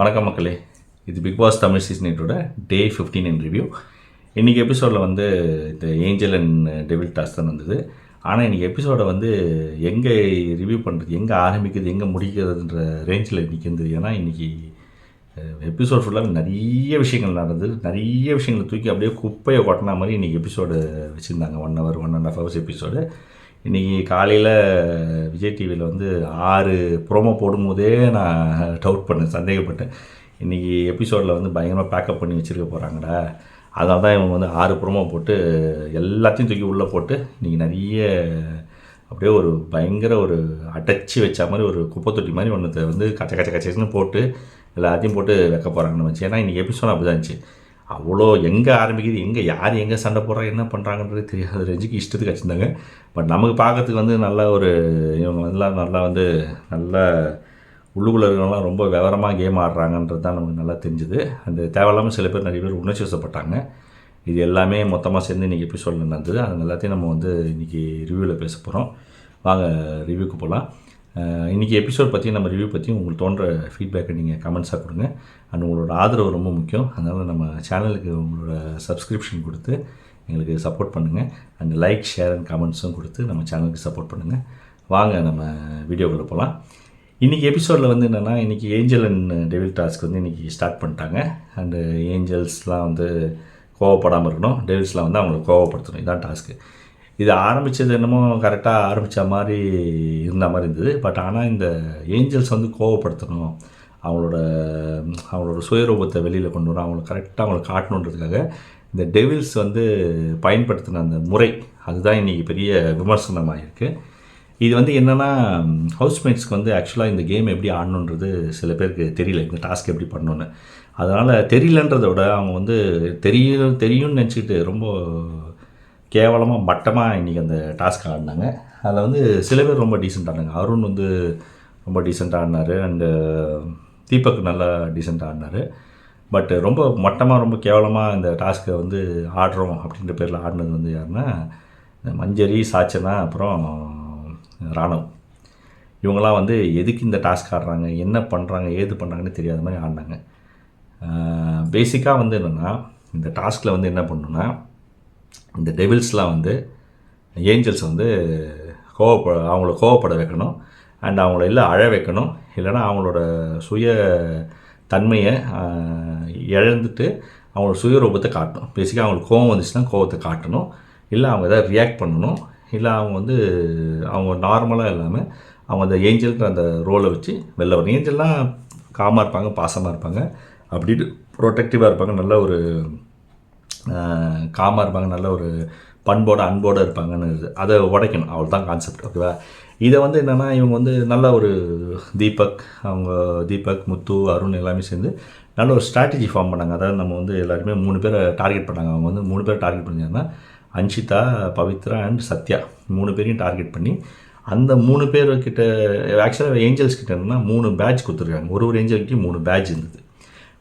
வணக்கம் மக்களே. இது பிக் பாஸ் தமிழ் சீசன் எயிட்டோட டே ஃபிஃப்டீன் இன் ரிவ்யூ இன்றைக்கி எபிசோடில் வந்து இந்த ஏஞ்சல் அண்ட் டெவில் டாஸ் தான் வந்தது. ஆனால் இன்றைக்கி எபிசோடை வந்து எங்கே ரிவ்யூ பண்ணுறது எங்கே ஆரம்பிக்குது எங்கே முடிக்கிறதுன்ற ரேஞ்சில் இன்றைக்கி இருந்தது ஏன்னா இன்றைக்கி எபிசோட் ஃபுல்லாக நிறைய விஷயங்கள் நடந்தது. நிறைய விஷயங்களை தூக்கி அப்படியே குப்பையை கொட்டினா மாதிரி இன்றைக்கி எபிசோடு வச்சுருந்தாங்க. One hour one and half hours episode இன்றைக்கி காலையில் விஜய் டிவியில் வந்து ஆறு ப்ரோமோ போடும்போதே நான் டவுட் பண்ணேன் சந்தேகப்பட்டேன். இன்றைக்கி எபிசோடில் வந்து பயங்கரமாக பேக்கப் பண்ணி வச்சுருக்க போகிறாங்கடா அதனால தான் இவங்க வந்து ஆறு ப்ரோமோ போட்டு எல்லாத்தையும் தூக்கி உள்ளே போட்டு இன்றைக்கி நிறைய அப்படியே ஒரு பயங்கர ஒரு அடைச்சி வச்ச மாதிரி ஒரு குப்பை தொட்டி மாதிரி ஒன்று வந்து கச்ச கச்ச கச்சன்னு போட்டு எல்லாத்தையும் போட்டு வைக்க போகிறாங்கன்னு வச்சு ஏன்னா இன்றைக்கி எபிசோட் அப்படி தான் இருந்துச்சு. அவ்வளோ எங்கே ஆரம்பிக்குது எங்கே யார் எங்கே சண்டை போடுறா என்ன பண்ணுறாங்கன்றது தெரியாத ரேஞ்சுக்கு இஷ்டத்துக்கு வச்சுருந்தாங்க பட் நமக்கு பார்க்கறதுக்கு வந்து நல்ல ஒரு இவங்க எல்லாம் நல்லா வந்து நல்ல உள்ளுக்குள்ளே இருக்கிறவங்களாம் ரொம்ப விவரமாக கேம் ஆடுறாங்கன்றது தான் நமக்கு நல்லா தெரிஞ்சுது. அந்த தேவையில்லாமல் சில பேர் நிறைய பேர் உணர்ச்சி வசப்பட்டாங்க. இது எல்லாமே மொத்தமாக சேர்ந்து இன்றைக்கி எபிசோடில் நடந்தது அது எல்லாத்தையும் நம்ம வந்து இன்றைக்கி ரிவ்யூவில் பேச போகிறோம் வாங்க ரிவ்யூக்கு போகலாம் இன்றைக்கி எபிசோட் பற்றி நம்ம ரிவ்யூ பற்றியும் உங்களுக்கு தோன்ற ஃபீட்பேக்கை நீங்கள் கமெண்ட்ஸாக கொடுங்க. அண்ட் உங்களோட ஆதரவு ரொம்ப முக்கியம். அதனால் நம்ம சேனலுக்கு உங்களோட சப்ஸ்கிரிப்ஷன் கொடுத்து எங்களுக்கு சப்போர்ட் பண்ணுங்கள் அண்ட் லைக் ஷேர் அண்ட் கமெண்ட்ஸும் கொடுத்து நம்ம சேனலுக்கு சப்போர்ட் பண்ணுங்கள் வாங்க நம்ம வீடியோக்குள்ளே போகலாம் இன்றைக்கி எபிசோடில் வந்து என்னென்னா இன்றைக்கி ஏஞ்சல் அண்ட் டெவில் டாஸ்க் வந்து இன்றைக்கி ஸ்டார்ட் பண்ணிட்டாங்க. அண்டு ஏஞ்சல்ஸ்லாம் வந்து கோவப்படாமல் இருக்கணும். டெவில்ஸ்லாம் வந்து அவங்களை கோவப்படுத்தணும். இதுதான் டாஸ்க்கு இது ஆரம்பித்தது என்னமோ கரெக்டாக ஆரம்பித்த மாதிரி இருந்த மாதிரி இருந்தது. பட் ஆனால் இந்த ஏஞ்சல்ஸ் வந்து கோவப்படுத்தணும். அவங்களோட அவங்களோட சுயரூபத்தை வெளியில் கொண்டு வரணும். அவங்கள கரெக்டாக அவங்கள காட்டணுன்றதுக்காக இந்த டெவில்ஸ் வந்து பயன்படுத்தின அந்த முறை அதுதான் இன்றைக்கி பெரிய விமர்சனமாக இருக்குது இது வந்து என்னென்னா ஹவுஸ்மேட்ஸ்க்கு வந்து ஆக்சுவலாக இந்த கேம் எப்படி ஆடணுன்றது சில பேருக்கு தெரியல. இந்த டாஸ்க் எப்படி பண்ணணுன்னு அதனால் தெரியலன்றதை விட அவங்க வந்து தெரியும் தெரியும்னு நினச்சிக்கிட்டு ரொம்ப கேவலமாக மட்டமாக இன்றைக்கி அந்த டாஸ்க் ஆடினாங்க. அதில் வந்து சில பேர் ரொம்ப டீசெண்ட் ஆடினாங்க அருண் வந்து ரொம்ப டீசெண்டாக ஆடினார். அண்டு தீபக் நல்லா டீசெண்டாக ஆடினார். பட் ரொம்ப மட்டமாக ரொம்ப கேவலமாக இந்த டாஸ்க்கை வந்து ஆடுறோம் அப்படின்ற பேரில் ஆடினது வந்து யாருன்னா மஞ்சரி சாச்சனா அப்புறம் ராணவ். இவங்களாம் வந்து எதுக்கு இந்த டாஸ்க் ஆடுறாங்க? என்ன பண்ணுறாங்க ஏது பண்ணுறாங்கன்னு தெரியாத மாதிரி ஆடினாங்க. பேசிக்காக வந்து என்னென்னா இந்த டாஸ்கில் வந்து என்ன பண்ணணுன்னா இந்த டெவில்ஸ்லாம் வந்து ஏஞ்சல்ஸ் வந்து கோவப்ப அவங்கள கோவப்பட வைக்கணும். அண்ட் அவங்கள இல்லை அழ வைக்கணும். இல்லைன்னா அவங்களோட சுய தன்மையை இழந்துட்டு அவங்களோட சுயரூபத்தை காட்டணும். பேசிக்காக அவங்களுக்கு கோவம் வந்துச்சுன்னா கோவத்தை காட்டணும். இல்லை அவங்க எதாவது ரியாக்ட் பண்ணணும். இல்லை அவங்க வந்து அவங்க நார்மலாக இல்லாமல் அவங்க அந்த ஏஞ்சல்ன்ற அந்த ரோலை வச்சு வெளில வரணும். ஏஞ்சல்லாம் காமாக இருப்பாங்க பாசமாக இருப்பாங்க. அப்படின்ட்டு ப்ரொடெக்டிவாக இருப்பாங்க. நல்ல ஒரு காமாக இருப்பாங்க நல்ல ஒரு பண்போடு அன்போடு இருப்பாங்கன்னு அதை உடைக்கணும். அவள் தான் கான்செப்ட் ஓகேவா இதை வந்து என்னென்னா இவங்க வந்து நல்ல ஒரு தீபக் அவங்க தீபக் முத்து அருண் எல்லாமே சேர்ந்து நல்ல ஒரு ஸ்ட்ராட்டஜி ஃபார்ம் பண்ணாங்க. அதாவது நம்ம வந்து எல்லாருமே மூணு பேரை டார்கெட் பண்ணாங்க. அவங்க வந்து மூணு பேரை டார்கெட் பண்ணியிருந்தாங்கன்னா அன்ஷிதா பவித்ரா அண்ட் சத்யா மூணு பேரையும் டார்கெட் பண்ணி அந்த மூணு பேர்கிட்ட ஆக்சுவலாக ஏஞ்சல்ஸ் கிட்ட என்னன்னா மூணு பேட்ச் கொடுத்துருக்காங்க. ஒரு ஒரு ஏஞ்சல்கிட்டையும் மூணு பேட்ச் இருந்தது.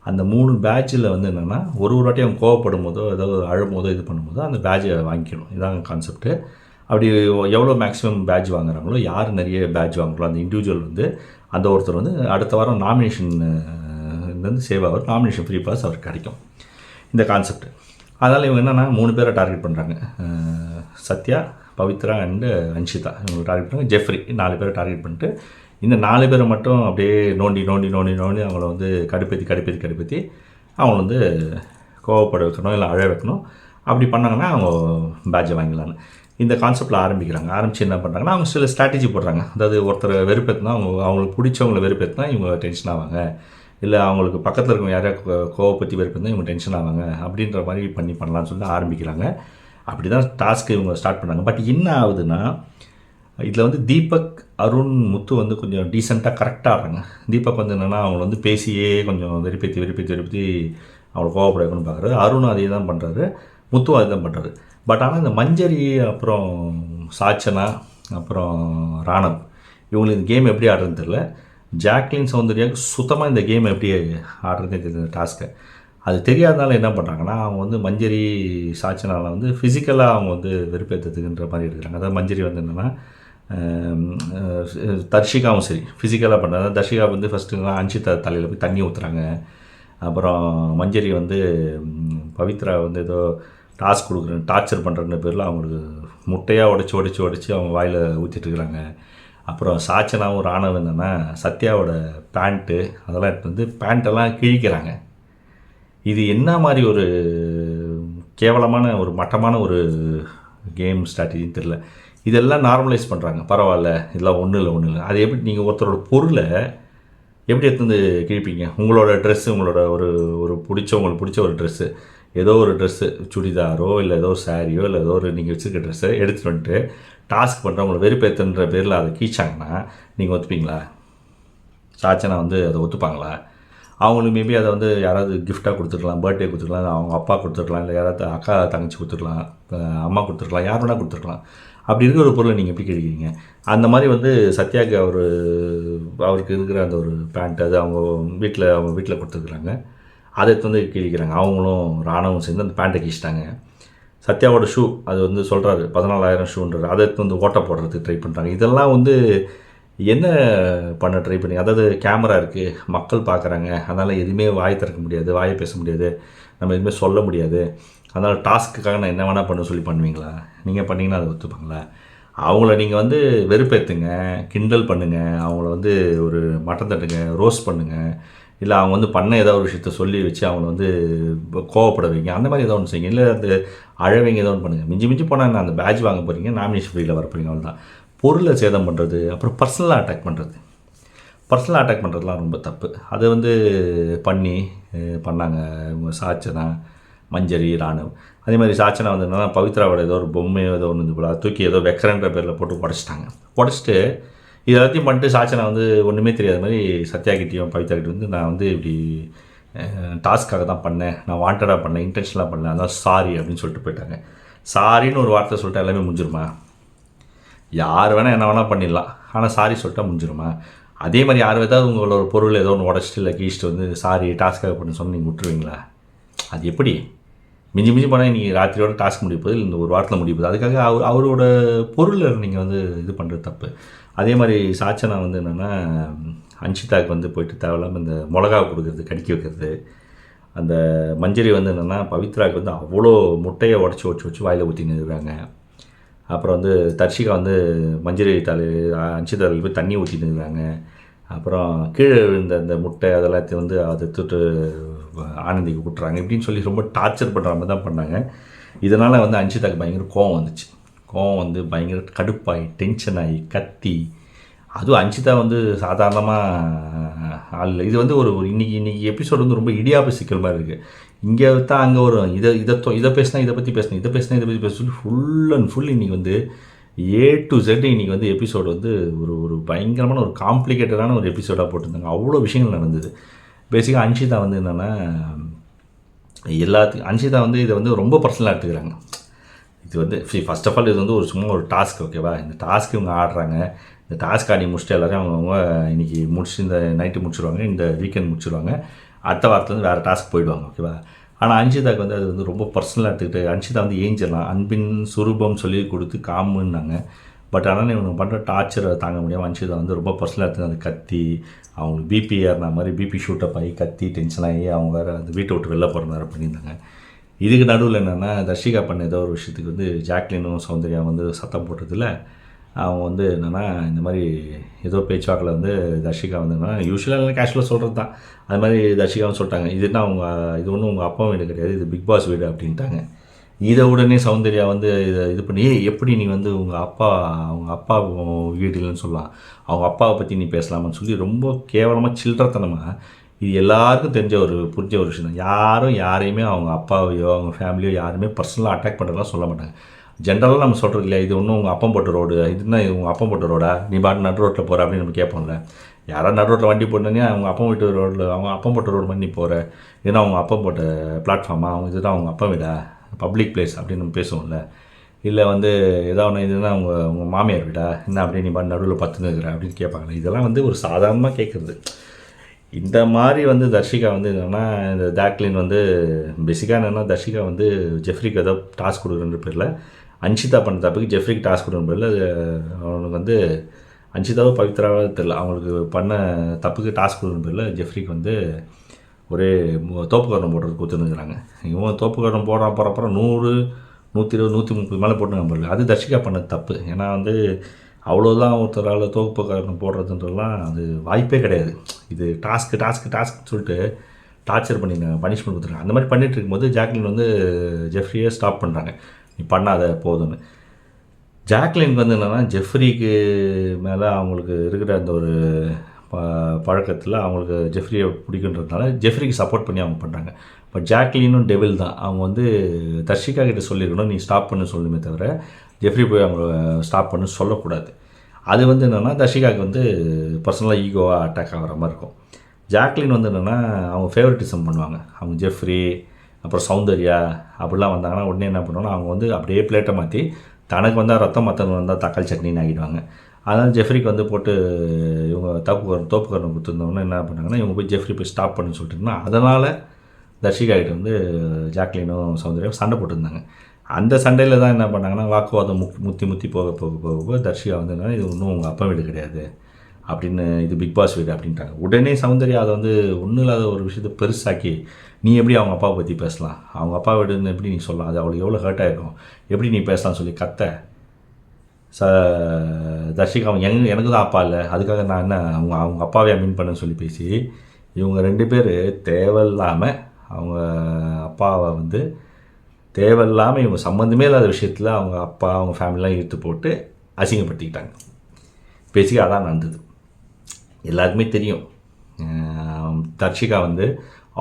அந்த மூணு பேட்சில் வந்து என்னென்னா ஒரு ஒரு வாட்டி அவங்க கோவப்படும் போதோ ஏதாவது அழும் போதோ இது பண்ணும்போதோ அந்த பேட்சை வாங்கிக்கணும். இதாங்க கான்செப்ட்டு அப்படி எவ்வளோ மேக்ஸிமம் பேட்ச் வாங்குறாங்களோ யார் நிறைய பேட்ச் வாங்குறோம் அந்த இண்டிவிஜுவல் வந்து அந்த ஒருத்தர் வந்து அடுத்த வாரம் நாமினேஷன் வந்து சேவ் ஆகும் நாமினேஷன் ஃப்ரீ பாஸ் அவருக்கு கிடைக்கும். இந்த கான்செப்ட் அதனால் இவங்க என்னென்னா மூணு பேரை டார்கெட் பண்ணுறாங்க சத்யா பவித்ரா அண்டு அன்ஷிதா. இவங்க டார்கெட் பண்ணுறாங்க ஜெஃப்ரி நாலு பேரை டார்கெட் பண்ணிட்டு இந்த நாலு பேரை மட்டும் அப்படியே நோண்டி நோண்டி நோண்டி நோண்டி அவங்கள வந்து கடுப்பேற்றி கடுப்பேற்றி கடுப்பேற்றி அவங்கள வந்து கோவப்பட வைக்கணும் இல்லை அழ வைக்கணும். அப்படி பண்ணாங்கன்னா அவங்க பேட்சை வாங்கிடலான்னு. இந்த கான்செப்டில் ஆரம்பிக்கிறாங்க. ஆரம்பித்து என்ன பண்ணுறாங்கன்னா அவங்க சில ஸ்ட்ராட்டஜி போடுறாங்க. அதாவது ஒருத்தர் வெறுப்பேற்றினா அவங்க அவங்களுக்கு பிடிச்சவங்கள வெறுப்பேற்றினா இவங்க டென்ஷன் ஆவாங்க. இல்லை அவங்களுக்கு பக்கத்தில் இருக்கவங்க யாரையா கோவப்பற்றி வெறுப்பேற்றினா இவங்க டென்ஷன் ஆவாங்க. அப்படின்ற மாதிரி பண்ணி பண்ணலான்னு சொல்லி ஆரம்பிக்கிறாங்க. அப்படி தான் டாஸ்க்கு இவங்க ஸ்டார்ட் பண்ணாங்க. பட் என்ன ஆகுதுன்னா இதில் வந்து தீபக் அருண் முத்து வந்து கொஞ்சம் டீசெண்டாக கரெக்டாக ஆடுறாங்க தீபக் வந்து என்னென்னா அவங்கள வந்து பேசியே கொஞ்சம் வெறுப்பேற்றி வெறுப்பேற்றி வெறுப்பேற்றி அவங்கள கோவப்பட வைக்கணும்னு பார்க்குறாரு அருணும் அதே தான் பண்ணுறாரு முத்துவும் அதே தான் பண்ணுறாரு பட் ஆனால் இந்த மஞ்சரி அப்புறம் சாச்சனா அப்புறம் ராணவ் இவங்களுக்கு இந்த கேம் எப்படி ஆடுறதுன்னு தெரில ஜாக்லின் சௌந்தர்யாவுக்கு சுத்தமாக இந்த கேம் எப்படி ஆடுறதுன்னு தெரியல டாஸ்க்கை அது தெரியாதனால என்ன பண்ணுறாங்கன்னா அவங்க வந்து மஞ்சரி சாச்சனால வந்து ஃபிசிக்கலாக அவங்க வந்து வெறுப்பேற்றதுக்குன்ற மாதிரி இருக்கிறாங்க அதாவது மஞ்சரி வந்து என்னென்னா தர்ஷிகாவும் சரி ஃபிசிக்கலாக பண்ணுறாங்க தர்ஷிகா வந்து ஃபஸ்ட்டுலாம் அன்ஷிதா தலையில் போய் தண்ணி ஊற்றுறாங்க அப்புறம் மஞ்சரி வந்து பவித்ரா வந்து ஏதோ டாஸ்க் கொடுக்குறேன் டார்ச்சர் பண்ணுறேன்னு பேரில் அவங்களுக்கு முட்டையாக உடச்சி உடச்சி உடச்சி அவங்க வாயில் ஊற்றிட்டு இருக்கிறாங்க. அப்புறம் சாச்சனாவும் ராணவம் என்னென்னா சத்யாவோட பேண்ட்டு அதெல்லாம் எடுத்து வந்து பேண்ட்டெல்லாம் கிழிக்கிறாங்க. இது என்ன மாதிரி ஒரு கேவலமான ஒரு மட்டமான ஒரு கேம் ஸ்ட்ராட்டஜின்னு தெரில இதெல்லாம் நார்மலைஸ் பண்ணுறாங்க பரவாயில்ல இதெல்லாம் ஒன்றும் இல்லை ஒன்றும் இல்லை. அது எப்படி நீங்கள் ஒருத்தரோட பொருளை எப்படி எடுத்து வந்து கிழிப்பீங்க? உங்களோட ட்ரெஸ்ஸு உங்களோட ஒரு ஒரு பிடிச்ச உங்களுக்கு பிடிச்ச ஒரு ட்ரெஸ்ஸு ஏதோ ஒரு ட்ரெஸ்ஸு சுடிதாரோ இல்லை ஏதோ சாரியோ இல்லை ஏதோ ஒரு நீங்கள் வச்சுருக்க ட்ரெஸ்ஸை எடுத்துகிட்டு வந்துட்டு டாஸ்க் பண்ணுறவங்களை வெறுப்பேற்றுன்ற பேரில் அதை கீச்சாங்கன்னா நீங்கள் ஒத்துப்பீங்களா? சாச்சனா வந்து அதை ஒத்துப்பாங்களா? அவங்களுக்கு மேபி அதை வந்து யாராவது கிஃப்டாக கொடுத்துருக்கலாம் பர்த்டே கொடுத்துருக்கலாம் அவங்க அப்பா கொடுத்துருக்கலாம் இல்லை யாராவது அக்கா தங்கச்சி கொடுத்துருக்கலாம் அம்மா கொடுத்துருக்கலாம் யார் வேணால் கொடுத்துருக்கலாம். அப்படி இருக்கிற ஒரு பொருளை நீங்கள் எப்படி கேட்குறீங்க அந்த மாதிரி வந்து சத்யாக்கு அவர் அவருக்கு இருக்கிற அந்த ஒரு பேண்ட் அது அவங்க வீட்டில் அவங்க வீட்டில் கொடுத்துருக்குறாங்க. அதை எடுத்து வந்து கிழிக்கிறாங்க. அவங்களும் ராணுவம் சேர்ந்து அந்த பேண்ட்டை கிழிச்சிட்டாங்க. சத்யாவோட ஷூ அது வந்து சொல்கிறாரு பதினாலாயிரம் ஷூன்றாரு அதை எடுத்து வந்து ஓட்ட போடுறதுக்கு ட்ரை பண்ணுறாங்க இதெல்லாம் வந்து என்ன பண்ண ட்ரை பண்ணி அதாவது கேமரா இருக்குது மக்கள் பார்க்குறாங்க. அதனால் எதுவுமே வாய் திறக்க முடியாது வாயை பேச முடியாது. நம்ம எதுவுமே சொல்ல முடியாது. அதனால் டாஸ்க்குக்காக நான் என்ன வேணால் பண்ண சொல்லி பண்ணுவீங்களா? நீங்கள் பண்ணீங்கன்னா அதை ஒத்துப்பாங்களா? அவங்கள நீங்கள் வந்து வெறுப்பேற்றுங்க கிண்டல் பண்ணுங்கள் அவங்கள வந்து ஒரு மட்டம் தட்டுங்க ரோஸ்ட் பண்ணுங்கள் இல்லை அவங்க வந்து பண்ண ஏதோ ஒரு விஷயத்த சொல்லி வச்சு அவங்கள வந்து கோவப்பட வைங்க. அந்த மாதிரி ஏதோ ஒன்று செய்யுங்க. இல்லை அந்த அழவைங்க ஏதோ ஒன்று பண்ணுங்கள் மிஞ்சி மிஞ்சி போனால் என்ன அந்த பேட்ச் வாங்க போகிறீங்க நாமினேஷன் ஃப்ரீயில் வர போகிறீங்க அவ்வளோதான் பொருளை சேதம் பண்ணுறது அப்புறம் பர்சனலாக அட்டாக் பண்ணுறது பர்சனலாக அட்டாக் பண்ணுறதுலாம் ரொம்ப தப்பு. அதை வந்து பண்ணி பண்ணாங்க இவங்க சாச்சனா மஞ்சரி ராணுவம் அதே மாதிரி சாச்சனா வந்து என்னன்னா பவித்ராவோட ஏதோ ஒரு பொம்மையோ ஏதோ ஒன்று இருந்து போல தூக்கி ஏதோ வெக்கரன்ற பேரில் போட்டு உடச்சிட்டாங்க. உடச்சிட்டு இது எல்லாத்தையும் பண்ணிட்டு சாச்சனா வந்து ஒன்றுமே தெரியாத மாதிரி சத்யாகிட்டையும் பவித்ரா கிட்ட வந்து நான் வந்து இப்படி டாஸ்க்காக தான் பண்ணேன். நான் வாண்டடாக பண்ணேன் இன்டென்ஷனலாக பண்ணேன். அதான் சாரி அப்படின்னு சொல்லிட்டு போயிட்டாங்க. சாரின்னு ஒரு வார்த்தை சொல்லிட்டு எல்லாமே முடிஞ்சிருமா? யார் வேணால் என்ன வேணால் பண்ணிடலாம். ஆனால் சாரி சொல்லிட்டா முடிஞ்சிருமா? அதே மாதிரி யார் ஏதாவது உங்களோட பொருள் ஏதோ ஒன்று உடச்சிட்டு இல்லை கீழ்ச்சிட்டு வந்து சாரி டாஸ்க்காக பண்ண சொன்னால் நீங்கள் விட்டுருவீங்களா? அது எப்படி? மிஞ்சி மிஞ்சி போனால் நீங்கள் ராத்திரியோட டாஸ்க் முடிப்பது இல்லை இந்த ஒரு வாரத்தில் முடிப்பது அதுக்காக அவர் அவரோட பொருளில் நீங்கள் வந்து இது பண்ணுறது தப்பு. அதே மாதிரி சாச்சனா வந்து என்னென்னா அன்ஷிதாவுக்கு வந்து போயிட்டு தேவையில்லாமல் இந்த மிளகா கொடுக்குறது கடிக்க வைக்கிறது. அந்த மஞ்சரி வந்து என்னென்னா பவித்ராவுக்கு வந்து அவ்வளோ முட்டையை உடச்சி உடச்சி வச்சு வாயில் ஊற்றின்னு இருக்கிறாங்க அப்புறம் வந்து தர்ஷிகா வந்து மஞ்சரி தலை அன்ஷிதாவில் போய் தண்ணி ஊற்றி இருக்கிறாங்க அப்புறம் கீழே விழுந்த அந்த முட்டை அதெல்லாத்தையும் வந்து அதை தூட்டு ஆனந்திக்கு கூட்டுறாங்க இப்படின்னு சொல்லி ரொம்ப டார்ச்சர் பண்ணுற மாதிரி தான் பண்ணாங்க. இதனால் வந்து அன்ஷிதாக்கு பயங்கர கோவம் வந்துச்சு. கோவம் வந்து பயங்கர கடுப்பாகி டென்ஷன் ஆகி கத்தி. அதுவும் அன்ஷிதா வந்து சாதாரணமாக ஆள் இது வந்து ஒரு ஒரு இன்னைக்கு எபிசோடு வந்து ரொம்ப இடியாப்பு சிக்கல் மாதிரி இருக்குது இங்கே தான் அங்கே வரும் இதை இதை இதை பேசினா இதை பற்றி பேசினா இதை பேசினா இதை பற்றி பேச சொல்லி ஃபுல் அண்ட் ஃபுல் இன்றைக்கி வந்து ஏ டு ஜெட் இன்றைக்கி வந்து எபிசோடு வந்து ஒரு ஒரு பயங்கரமான ஒரு காம்ப்ளிகேட்டடான ஒரு எபிசோடாக போட்டிருந்தாங்க. அவ்வளோ விஷயங்கள் நடந்தது. பேசிக்காக அன்ஷிதா வந்து என்னென்னா எல்லாத்துக்கும் அன்ஷிதா வந்து இதை வந்து ரொம்ப பர்சனலாக எடுத்துக்கிறாங்க. இது வந்து ஃபஸ்ட் ஆஃப் ஆல் இது வந்து ஒரு சும்மா ஒரு டாஸ்க் ஓகேவா இந்த டாஸ்க் இவங்க ஆடுறாங்க. இந்த டாஸ்க் ஆடி முடிச்சுட்டு எல்லாரையும் அவங்கவுங்க இன்னைக்கு முடிச்சு இந்த நைட்டு முடிச்சுருவாங்க இந்த வீக்கெண்ட் முடிச்சுருவாங்க. அடுத்த வாரத்துலேருந்து வேறு டாஸ்க் போயிடுவாங்க ஓகேவா ஆனால் அன்ஷிதாக்கு வந்து அது வந்து ரொம்ப பர்சனலாக எடுத்துக்கிட்டு அன்ஷிதா வந்து ஏஞ்சலாம். அன்பின் சுரூபம் சொல்லி கொடுத்து காமுன்னாங்க பட் ஆனால் இவங்க பண்ணுற டார்ச்சரை தாங்க முடியாமல் அன்ஷிதா வந்து ரொம்ப பர்சனலாக எடுத்து அந்த கத்தி அவங்களுக்கு பிபி ஏறின மாதிரி பிபி ஷூட்டப் ஆகி கத்தி டென்ஷன் ஆகி அவங்க வேறு அந்த வீட்டை விட்டு வெளில போகிற மாதிரி பண்ணியிருந்தாங்க. இதுக்கு நடுவில் என்னென்னா தர்ஷிகா பண்ண ஏதோ ஒரு விஷயத்துக்கு வந்து ஜாக்லினும் சௌந்தர்யா வந்து சத்தம் போட்டதில் அவங்க வந்து என்னென்னா இந்த மாதிரி ஏதோ பேச்சுவாக்கில் வந்து தர்ஷிகா வந்து என்னன்னா யூஸ்வலாக கேஷுவலாக சொல்கிறது தான் அது மாதிரி தர்ஷிகாவும் சொல்லிட்டாங்க. இதுனா அவங்க இது ஒன்றும் உங்கள் அப்பா வீடு கிடையாது இது பிக் பாஸ் வீடு அப்படின்ட்டாங்க. இதை உடனே சௌந்தர்யா வந்து இதை இது பண்ணி எப்படி நீ வந்து உங்கள் அப்பா அவங்க அப்பா உன் சொல்லலாம். அவங்க அப்பாவை பற்றி நீ பேசலாமான்னு சொல்லி ரொம்ப கேவலமாக சில்லறத்தனமாக இது எல்லாருக்கும் தெரிஞ்ச ஒரு புரிஞ்ச ஒரு விஷயம் தான். யாரும் யாரையுமே அவங்க அப்பாவையோ அவங்க ஃபேமிலியோ யாருமே பர்சனலாக அட்டாக் பண்ணுறதுலாம் சொல்ல மாட்டாங்க. ஜென்ரலாக நம்ம சொல்கிறது இல்லையா? இது ஒன்றும் உங்கள் அப்பம் போட்ட ரோடு இதுனா இது உங்கள் அப்பம் போட்ட ரோடா நீ பாட்டு நடு ரோட்டில் போகிற அப்படின்னு நம்ம கேட்போம்ல. யாராவது நடு ரோட்டில் வண்டி போட்டோன்னே அவங்க அப்பா வீட்டு ரோட்டில் அவங்க அப்பம் போட்ட ரோடு மாதிரி நீ போகிற ஏன்னா அவங்க அப்பா போட்ட பிளாட்ஃபார்மா அவங்க இதுதான் அவங்க அப்பா வீடா? பப்ளிக் பிளேஸ் அப்படின்னு நம்ம பேசுவோம்ல. இல்லை வந்து ஏதாவது ஒன்று இதுனா அவங்க உங்கள் மாமியார் வீடா? என்ன அப்படி நீ பண்ண நடுவில் பத்துன்னு இருக்கிற அப்படின்னு கேட்பாங்களே இதெல்லாம் வந்து ஒரு சாதாரணமாக கேட்குறது. இந்த மாதிரி வந்து தர்ஷிகா வந்து என்னென்னா இந்த ஜாக்லின் வந்து பேசிக்காக என்னென்னா தர்ஷிகா வந்து ஜெஃப்ரிக்கு ஏதோ டாஸ்க் கொடுக்குறன்ற பேரில் அன்ஷிதா பண்ண தப்புக்கு ஜெஃப்ரிக்கு டாஸ்க் கொடுக்குற பேரில் அவனுக்கு வந்து அன்ஷிதாவோ பவித்ராவோ தெரில அவங்களுக்கு பண்ண தப்புக்கு டாஸ்க் கொடுக்குற பேரில் ஜெஃப்ரிக்கு வந்து ஒரே தோப்பு தோப்புக்காரணம் போடுறது கொடுத்துருந்துக்கிறாங்க இவன் தோப்பு காரணம் போடுற அப்புறம் அப்புறம் நூறு நூற்றி இருபது நூற்றி முப்பது மேலே போட்டுருக்காங்க பாருங்க. அது தர்ஷிகா பண்ண தப்பு. ஏன்னா வந்து அவ்வளோதான் ஒருத்தரால் தோப்புக்காரணம் போடுறதுன்றதுலாம் அது வாய்ப்பே கிடையாது. இது டாஸ்க்கு டாஸ்க்கு டாஸ்க்னு சொல்லிட்டு டார்ச்சர் பண்ணி பனிஷ்மெண்ட் கொடுத்துருக்காங்க. அந்த மாதிரி பண்ணிட்டு இருக்கும்போது ஜாக்லின் வந்து ஜெஃப்ரியே ஸ்டாப் பண்ணுறாங்க நீ பண்ணாத போதும்னு. ஜாக்லினுக்கு வந்து என்னென்னா ஜெஃப்ரிக்கு மேலே அவங்களுக்கு இருக்கிற அந்த ஒரு பழக்கத்தில் அவங்களுக்கு ஜெஃப்ரியை பிடிக்குன்றதுனால ஜெஃப்ரிக்கு சப்போர்ட் பண்ணி அவங்க பண்ணுறாங்க பட் ஜாக்லினும் டெவில் தான். அவங்க வந்து தர்ஷிகா கிட்ட சொல்லியிருக்கணும் நீ ஸ்டாப் பண்ணு சொல்லுமே தவிர ஜெஃப்ரி போய் அவங்கள ஸ்டாப் பண்ணு சொல்லக்கூடாது. அது வந்து என்னென்னா தர்ஷிகாவுக்கு வந்து பர்சனலாக ஈகோவாக அட்டாக் ஆகிற மாதிரி இருக்கும். ஜாக்லின் வந்து என்னென்னா அவங்க ஃபேவரட்டிசம் பண்ணுவாங்க. அவங்க ஜெஃப்ரி அப்புறம் சௌந்தர்யா அப்படிலாம் வந்தாங்கன்னா உடனே என்ன பண்ணுவாங்கன்னா அவங்க வந்து அப்படியே பிளேட்டை மாற்றி தனக்கு வந்தால் ரத்தம் மற்றவங்க வந்தால் தக்காளி சட்னின்னு ஆகிடுவாங்க அதனால் ஜெஃப்ரிக்கு வந்து போட்டு இவங்க தப்பு தோப்புக்கரணம் கொடுத்துருந்தவொன்னே என்ன பண்ணாங்கன்னா இவங்க போய் ஜெஃப்ரி போய் ஸ்டாப் பண்ணி சொல்லிட்டுன்னா அதனால் தர்ஷிகாகிட்ட வந்து ஜாக்லினும் சௌந்தர்யம் சண்டை போட்டிருந்தாங்க. அந்த சண்டையில் தான் என்ன பண்ணாங்கன்னா வாக்குவாதம் முக் முத்தி முத்தி போக போக போக போக தர்ஷிகா வந்து என்னன்னா இது ஒன்றும் உங்கள் அப்பா வீடு கிடையாது அப்படின்னு இது பிக் பாஸ் வீடு அப்படின்ட்டாங்க. உடனே சௌந்தர்யா அதை வந்து ஒன்றும் இல்லாத ஒரு விஷயத்தை பெருசாக்கி நீ எப்படி அவங்க அப்பாவை பற்றி பேசலாம்? அவங்க அப்பா வீடுன்னு எப்படி நீ சொல்லலாம்? அது அவளுக்கு எவ்வளோ ஹர்ட் ஆகிருக்கும் எப்படி நீ பேசலாம் சொல்லி கத்த ச தர்ஷிகா அவங்க எங் எனக்கு தான் அப்பா இல்லை. அதுக்காக நான் என்ன அவங்க அவங்க அப்பாவே மீன் பண்ண சொல்லி பேசி இவங்க ரெண்டு பேர் தேவையில்லாமல் அவங்க அப்பாவை வந்து தேவையில்லாமல் இவங்க சம்மந்தமே இல்லாத விஷயத்தில் அவங்க அப்பா அவங்க ஃபேமிலிலாம் இழுத்து போட்டு அசிங்கப்படுத்திக்கிட்டாங்க. பேசிக்க அதான் நடந்தது. எல்லாருக்குமே தெரியும். தர்ஷிகா வந்து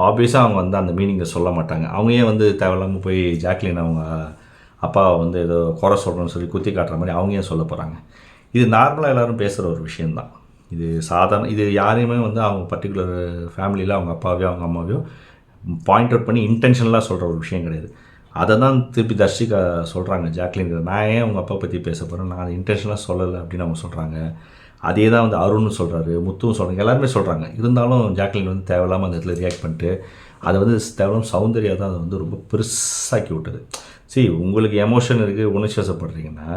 ஆப்வியஸாக அவங்க வந்து அந்த மீனிங்கை சொல்ல மாட்டாங்க. அவங்க ஏன் வந்து தேவையில்லாமல் போய் ஜாக்லின் அவங்க அப்பாவை வந்து ஏதோ குறை சொல்கிறோன்னு சொல்லி குத்தி காட்டுற மாதிரி அவங்க ஏன் சொல்ல போகிறாங்க இது நார்மலாக எல்லாரும் பேசுகிற ஒரு விஷயந்தான் இது சாதாரண இது யாரையுமே வந்து அவங்க பர்டிகுலர் ஃபேமிலியில் அவங்க அப்பாவையோ அவங்க அம்மாவையோ பாயிண்ட் அவுட் பண்ணி இன்டென்ஷனலாக சொல்கிற ஒரு விஷயம் கிடையாது. அதை தான் திருப்பி தர்ஷிகா சொல்கிறாங்க ஜாக்லின் நான் ஏன் உங்கள் அப்பா பற்றி பேச போகிறேன் நான் அதை இன்டென்ஷனாக சொல்லலை அப்படின்னு அவங்க சொல்கிறாங்க அதே தான் வந்து அருணும் சொல்கிறாரு முத்துவும் சொல்கிறாங்க எல்லாருமே சொல்கிறாங்க இருந்தாலும் ஜாக்லின் வந்து தேவையில்லாமல் அந்த இடத்துல ரியாக்ட் பண்ணிட்டு அதை வந்து தேவையில்லாமல் சௌந்தர்யா தான் அதை வந்து ரொம்ப பெருசாக்கி விட்டது. சரி உங்களுக்கு எமோஷன் இருக்குது உணர்ச்சி வசப்படுறீங்கன்னா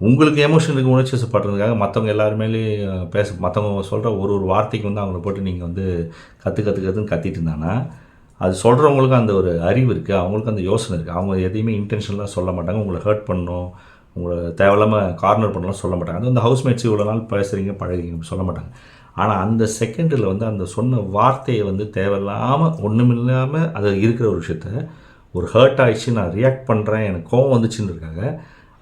உங்களுக்கு எமோஷன் இருக்குது உணர்ச்சி வசப்படுறதுக்காக மற்றவங்க எல்லாருமேலேயும் பேச மற்றவங்க சொல்கிற ஒரு ஒரு வார்த்தைக்கு வந்து அவங்கள போட்டு நீங்கள் வந்து கற்று கற்று கற்றுன்னு கத்திட்டு இருந்தாங்கன்னா அது சொல்கிறவங்களுக்கு அந்த ஒரு அறிவு இருக்குது அவங்களுக்கு அந்த யோசனை இருக்குது அவங்க எதையுமே இன்டென்ஷனலாக சொல்ல மாட்டாங்க. உங்களை ஹர்ட் பண்ணணும் உங்களை தேவையில்லாமல் கார்னர் பண்ணலாம் சொல்ல மாட்டாங்க. அது வந்து ஹவுஸ்மேட்ஸ் இவ்வளோ நாள் பேசுகிறீங்க பழகிறீங்க சொல்ல மாட்டாங்க. ஆனால் அந்த செகண்டில் வந்து அந்த சொன்ன வார்த்தையை வந்து தேவையில்லாமல் ஒன்றுமில்லாமல் அது இருக்கிற ஒரு விஷயத்த ஒரு ஹர்ட் ஆகிடுச்சு நான் ரியாக்ட் பண்ணுறேன் எனக்கு கோவம் வந்துச்சுன்னு இருக்காங்க.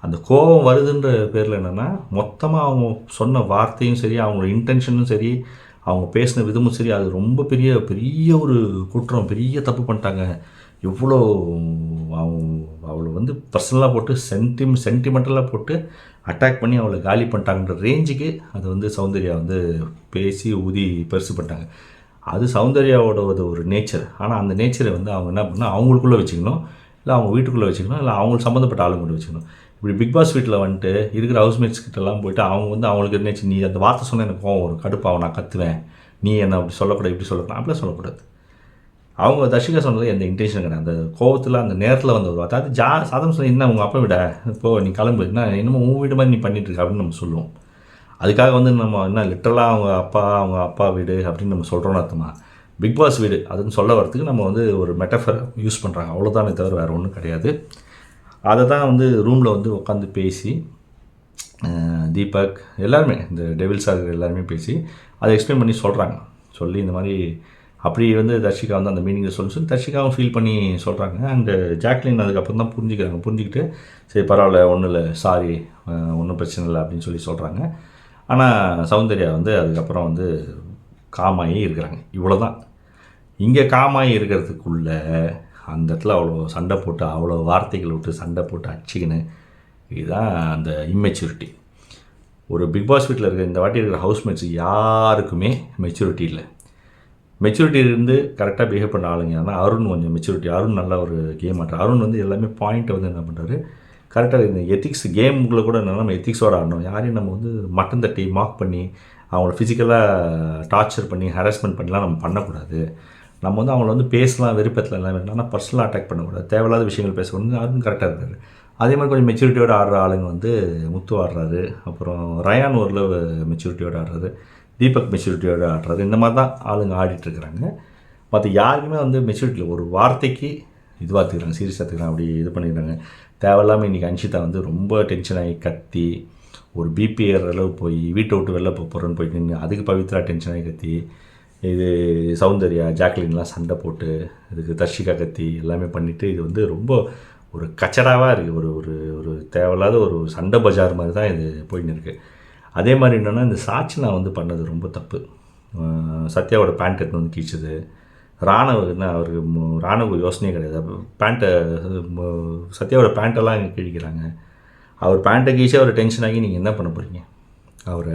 அந்த கோபம் வருதுன்ற பேரில் என்னென்னா மொத்தமாக அவங்க சொன்ன வார்த்தையும் சரி அவங்களோட இன்டென்ஷனும் சரி அவங்க பேசின விதமும் சரி அது ரொம்ப பெரிய பெரிய ஒரு குற்றம் பெரிய தப்பு பண்ணிட்டாங்க. எவ்வளோ அவங்க அவளை வந்து பர்சனலாக போட்டு சென்டிம் சென்டிமெண்டலாக போட்டு அட்டாக் பண்ணி அவளை காலி பண்ணிட்டாங்கன்ற ரேஞ்சுக்கு அது வந்து சௌந்தர்யா வந்து பேசி ஊதி பெருசு பண்ணிட்டாங்க. அது சௌந்தர்யாவோட ஒரு ஒரு நேச்சர் ஆனால் அந்த நேச்சரை வந்து அவங்க என்ன பண்ணால் அவங்களுக்குள்ளே வச்சுக்கணும். இல்லை அவங்க வீட்டுக்குள்ளே வச்சுக்கணும். இல்லை அவங்களுக்கு சம்மந்தப்பட்ட ஆளுங்கள்ட்ட வச்சுக்கணும். இப்படி பிக் பாஸ் வீட்டில் வந்துட்டு இருக்கிற ஹவுஸ்மேட்ஸ் கிட்டலாம் போயிட்டு அவங்க வந்து அவங்களுக்கு என்ன நீ அந்த வார்த்தை சொன்னால் எனக்கு கோவம் வரும். கடுப்பாக நான் கத்துவேன். நீ என்ன அப்படி சொல்லக்கூடாது இப்படி சொல்லக்கூடாது. அப்படிலாம் சொல்லக்கூடாது. அவங்க தர்ஷிகா சொன்னது எந்த இன்டென்ஷன் கிடையாது. அந்த கோவத்தில் அந்த நேரத்தில் வந்த ஒரு வார்த்தை. அது ஜா சாதம் சொல்லி என்ன உங்கள் அப்பா விட? இப்போது நீ கிளம்பு. என்ன என்னமோ உன் வீடு மாதிரி நீ பண்ணிட்டு இருக்க அப்படின்னு நம்ம சொல்லுவோம். அதுக்காக வந்து நம்ம என்ன லிட்டரலாக அவங்க அப்பா அவங்க அப்பா வீடு அப்படின்னு நம்ம சொல்கிறோன்னு அர்த்தமா? பிக் பாஸ் வீடு அதுன்னு சொல்ல வரத்துக்கு நம்ம வந்து ஒரு மெட்டஃபர் யூஸ் பண்ணுறாங்க அவ்வளோதானே தவிர வேறு ஒன்றும் கிடையாது. அதை தான் வந்து ரூமில் வந்து உட்காந்து பேசி தீபக் எல்லாருமே இந்த டெவில் சார் எல்லாருமே பேசி அதை எக்ஸ்பிளைன் பண்ணி சொல்கிறாங்க சொல்லி இந்த மாதிரி அப்படி வந்து தர்ஷிகா வந்து அந்த மீனிங்கை சொல்லி சொல்லி தர்ஷிகாவும் ஃபீல் பண்ணி சொல்கிறாங்க அண்டு ஜாக்லின் அதுக்கப்புறம் தான் புரிஞ்சுக்கிறாங்க. புரிஞ்சுக்கிட்டு சரி பரவாயில்ல ஒன்றும் இல்லை சாரி ஒன்றும் பிரச்சனை இல்லை அப்படின்னு சொல்லி சொல்கிறாங்க ஆனால் சௌந்தர்யா வந்து அதுக்கப்புறம் வந்து காமாயி இருக்கிறாங்க. இவ்வளோ தான் இங்கே காமாயி இருக்கிறதுக்குள்ள அந்த இடத்துல அவ்வளோ சண்டை போட்டு அவ்வளோ வார்த்தைகள் விட்டு சண்டை போட்டு அடிச்சிக்கின்னு இதுதான் அந்த இம்மெச்சூரிட்டி ஒரு பிக் பாஸ் வீட்டில் இருக்கிற இந்த வாட்டி இருக்கிற ஹவுஸ்மேட்ஸ் யாருக்குமே மெச்சூரிட்டி இல்லை. மெச்சூரிட்டி இருந்து கரெக்டாக பிஹேவ் பண்ண ஆளுங்க ஆனால் அருண் கொஞ்சம் மெச்சூரிட்டி அருண் நல்ல ஒரு கேம் ஆடுற அருண் வந்து எல்லாமே பாயிண்ட்டை வந்து என்ன பண்ணுறாரு கரெக்டாக இந்த எத்திக்ஸ் கேமுக்குள்ளே கூட என்னன்னா நம்ம எத்திக்ஸோடு ஆடணும். யாரையும் நம்ம வந்து மட்டன் தட்டி மார்க் பண்ணி அவங்கள ஃபிசிக்கலாக டார்ச்சர் பண்ணி ஹராஸ்மெண்ட் பண்ணிலாம் நம்ம பண்ணக்கூடாது. நம்ம வந்து அவங்கள வந்து பேசலாம் விருப்பத்தில் எல்லாம் வேணும். ஆனால் பர்சனலாக அட்டாக் பண்ணக்கூடாது. தேவையில்லாத விஷயங்கள் பேசக்கூடாது. யாரும் கரெக்டாக இருக்காரு அதே மாதிரி கொஞ்சம் மெச்சூரிட்டியோட ஆடுற ஆளுங்க வந்து முத்து ஆடுறாரு. அப்புறம் ரயான் ஓரளவு மெச்சூரிட்டியோடு ஆடுறாரு. தீபக் மெச்சூரிட்டியோடு ஆடுறாரு. இந்த மாதிரி தான் ஆளுங்க ஆடிட்டுருக்குறாங்க மற்ற யாருக்குமே வந்து மெச்சூரிட்டியில் ஒரு வார்த்தைக்கு இதுவாக எடுத்துக்கிறாங்க சீரியஸாக அப்படி இது பண்ணிக்கிறாங்க. தேவையில்லாமல் இன்றைக்கி அன்ஷிதா வந்து ரொம்ப டென்ஷன் ஆகி கத்தி ஒரு பிபி ஏற அளவு போய் வீட்டை விட்டு வெளில போக போகிறேன்னு போயிட்டு நின்று அதுக்கு பவித்ரா டென்ஷன் ஆகி கத்தி இது சௌந்தர்யா ஜாக்லின்லாம் சண்டை போட்டு இதுக்கு தர்ஷிகா கத்தி எல்லாமே பண்ணிவிட்டு இது வந்து ரொம்ப ஒரு கச்சடாவாக இருக்குது ஒரு ஒரு ஒரு தேவையில்லாத ஒரு சண்டை பஜார் மாதிரி தான் இது போயின்னு இருக்குது அதே மாதிரி என்னென்னா இந்த சாட்சி நான் வந்து பண்ணது ரொம்ப தப்பு. சத்யாவோட பேண்ட் எடுத்து வந்து கீச்சுது. ராணுவ என்ன அவருக்கு ராணுவ யோசனையே கிடையாது. பேண்ட்டை சத்யாவோட பேண்ட்டெல்லாம் இங்கே கிழிக்கிறாங்க. அவர் பேண்ட்டை கீச்சு அவர் டென்ஷன் ஆகி நீங்கள் என்ன பண்ண போகிறீங்க அவர்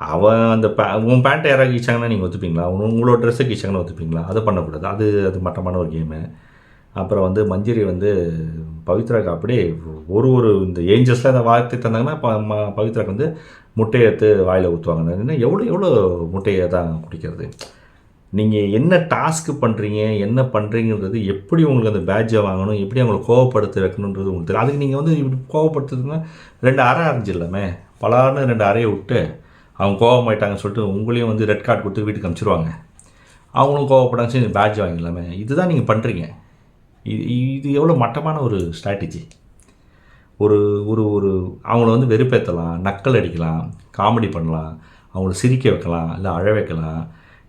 அவன் அந்த பே உன் பேண்ட்டை யாராவது கீச்சாங்கன்னா நீங்கள் ஒத்துப்பீங்களா? உன் உங்களோட ட்ரெஸ்ஸை கீச்சாங்கன்னா ஒத்துப்பீங்களா? அதை பண்ணக்கூடாது. அது அது மட்டமான ஒரு கேமு அப்புறம் வந்து மஞ்சரி வந்து பவித்ராக்கு அப்படியே ஒரு ஒரு இந்த ஏஞ்சல்ஸில் அதை வார்த்தை தந்தாங்கன்னா ப பவித்ராக்கு வந்து முட்டையை எடுத்து வாயில் ஊற்றுவாங்க என்ன எவ்வளோ எவ்வளோ முட்டையை தான் குடிக்கிறது? நீங்கள் என்ன டாஸ்க்கு பண்ணுறீங்க என்ன பண்ணுறீங்கன்றது எப்படி உங்களுக்கு அந்த பேட்சை வாங்கணும் எப்படி அவங்களை கோவப்படுத்த வைக்கணுன்றது உங்களுக்கு தெரியும். அதுக்கு நீங்கள் வந்து இப்படி கோவப்படுத்துறதுன்னா ரெண்டு அறை அரைஞ்சிடலாமே. பலார்னு ரெண்டு அறையை விட்டு அவங்க கோவமாயிட்டாங்கன்னு சொல்லிட்டு உங்களையும் வந்து ரெட் கார்டு கொடுத்து வீட்டுக்கு அனுப்பிச்சிருவாங்க. அவங்களும் கோவப்படாங்க சரி பேட்ச் வாங்கிடலாமே. இதுதான் நீங்கள் பண்ணுறீங்க இது இது எவ்வளோ மட்டமான ஒரு ஸ்ட்ராட்டஜி ஒரு ஒரு ஒரு அவங்கள வந்து வெறுப்பேற்றலாம் நக்கல் அடிக்கலாம் காமெடி பண்ணலாம் அவங்கள சிரிக்க வைக்கலாம் இல்லை அழ வைக்கலாம்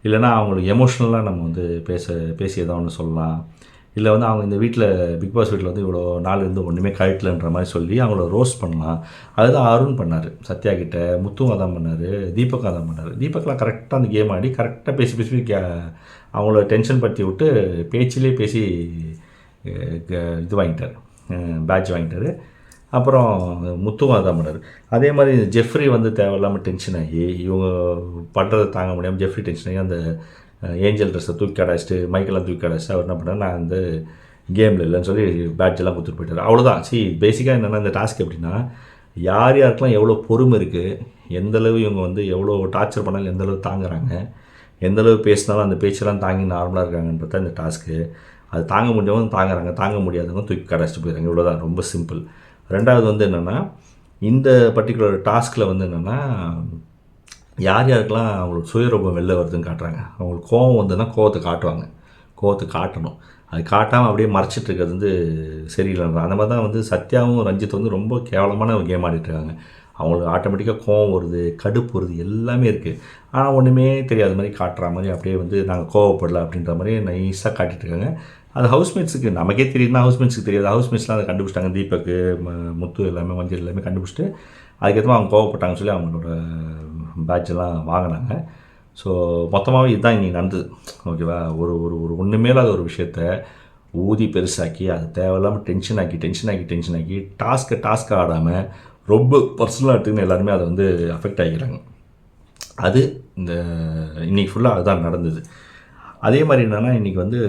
இல்லைன்னா அவங்களுக்கு எமோஷ்னலாக நம்ம வந்து பேச பேசி ஏதோ ஒன்று சொல்லலாம். இல்லை வந்து அவங்க இந்த வீட்டில் பிக் பாஸ் வீட்டில் வந்து இவ்வளோ நாள் இருந்து ஒன்றுமே கழட்டலன்ற மாதிரி சொல்லி அவங்கள ரோஸ்ட் பண்ணலாம். அதுதான் அருண் பண்ணார் சத்யா கிட்ட. முத்துவும் அதான் பண்ணார் தீபக் அதான் பண்ணார். தீபக்லாம் கரெக்டாக அந்த கேம் ஆடி கரெக்டாக பேசி பேசி கே அவங்கள டென்ஷன் படுத்தி விட்டு பேச்சிலே பேசி க- இது வாங்கிட்டார். பேட்ச் வாங்கிட்டார். அப்புறம் முத்துவும் அதான் பண்ணார் அதே மாதிரி ஜெஃப்ரி வந்து தேவையில்லாமல் டென்ஷன் ஆகி இவங்க பண்ணுறதை தாங்க முடியாமல் ஜெஃப்ரி டென்ஷன் ஆகி அந்த ஏஞ்சல் ட்ரெஸ்ஸை தூக்கி அடைச்சிட்டு மைக்கெல்லாம் தூக்கி அடைச்சிட்டு அவர் என்ன பண்ணார் நான் வந்து கேமில் இல்லைன்னு சொல்லி பேட்ச் எல்லாம் கொடுத்துட்டு போயிட்டார். அவ்வளோதான் சி பேசிக்காக என்னென்னா இந்த டாஸ்க் எப்படின்னா யார் யாருக்கெல்லாம் எவ்வளோ பொறுமை இருக்குது எந்தளவு இவங்க வந்து எவ்வளோ டார்ச்சர் பண்ணாலும் எந்தளவு தாங்குறாங்க எந்தளவு பேசினாலும் அந்த பேச்செல்லாம் தாங்கி நார்மலாக இருக்காங்கன்றத இந்த டாஸ்க்கு அது தாங்க முடிஞ்சவங்க தாங்குறாங்க தாங்க முடியாதவங்க தூக்கி கடைச்சிட்டு போயிடுறாங்க. இவ்வளோதான் ரொம்ப சிம்பிள் ரெண்டாவது வந்து என்னென்னா இந்த பர்டிகுலர் டாஸ்கில் வந்து என்னென்னா யார் யாருக்கெல்லாம் அவங்களுக்கு சுயரூபம் வெளில வருதுன்னு காட்டுறாங்க. அவங்களுக்கு கோவம் வந்துன்னா கோவத்தை காட்டுவாங்க. கோவத்தை காட்டணும். அது காட்டாமல் அப்படியே மறைச்சிட்டு இருக்கிறது வந்து சரியில்லை. அந்த மாதிரி தான் வந்து சத்யாவும் ரஞ்சித் வந்து ரொம்ப கேவலமான ஒரு கேம் ஆடிட்டுருக்காங்க அவங்களுக்கு ஆட்டோமேட்டிக்காக கோவம் வருது கடுப்பு வருது எல்லாமே இருக்குது ஆனால் ஒன்றுமே தெரியாத மாதிரி காட்டுற மாதிரி அப்படியே வந்து நாங்கள் கோவப்படல அப்படின்ற மாதிரி நைஸாக காட்டிட்டு இருக்காங்க. அது ஹவுஸ்மேட்ஸுக்கு நமக்கே தெரியுதுன்னா ஹவுஸ்மேட்ஸுக்கு தெரியாது. ஹவுஸ்மேட்ஸ்லாம் அதை கண்டுபிடிச்சிட்டாங்க. தீபக்கு முத்து எல்லாமே மஞ்சள் எல்லாமே கண்டுபிடிச்சிட்டு அதுக்கேற்ற அவங்க கோவப்பட்டாங்கன்னு சொல்லி அவங்களோட பேட்ச் எல்லாம் வாங்கினாங்க. ஸோ மொத்தமாகவே இதுதான் இன்றைக்கி நடந்தது. ஓகேவா? ஒரு ஒரு ஒரு ஒன்றுமே இல்லாத ஒரு விஷயத்த ஊதி பெருசாக்கி அது தேவையில்லாமல் டென்ஷன் ஆக்கி டென்ஷன் ஆக்கி டென்ஷன் ஆக்கி டாஸ்க்கை டாஸ்க்கை ஆடாமல் ரொம்ப பர்சனலாக எடுத்துக்கின்னு எல்லாருமே அதை வந்து அஃபெக்ட் ஆகிக்கிறாங்க. அது இந்த இன்றைக்கி ஃபுல்லாக அதுதான் நடந்தது. அதே மாதிரி என்னென்னா இன்றைக்கி வந்து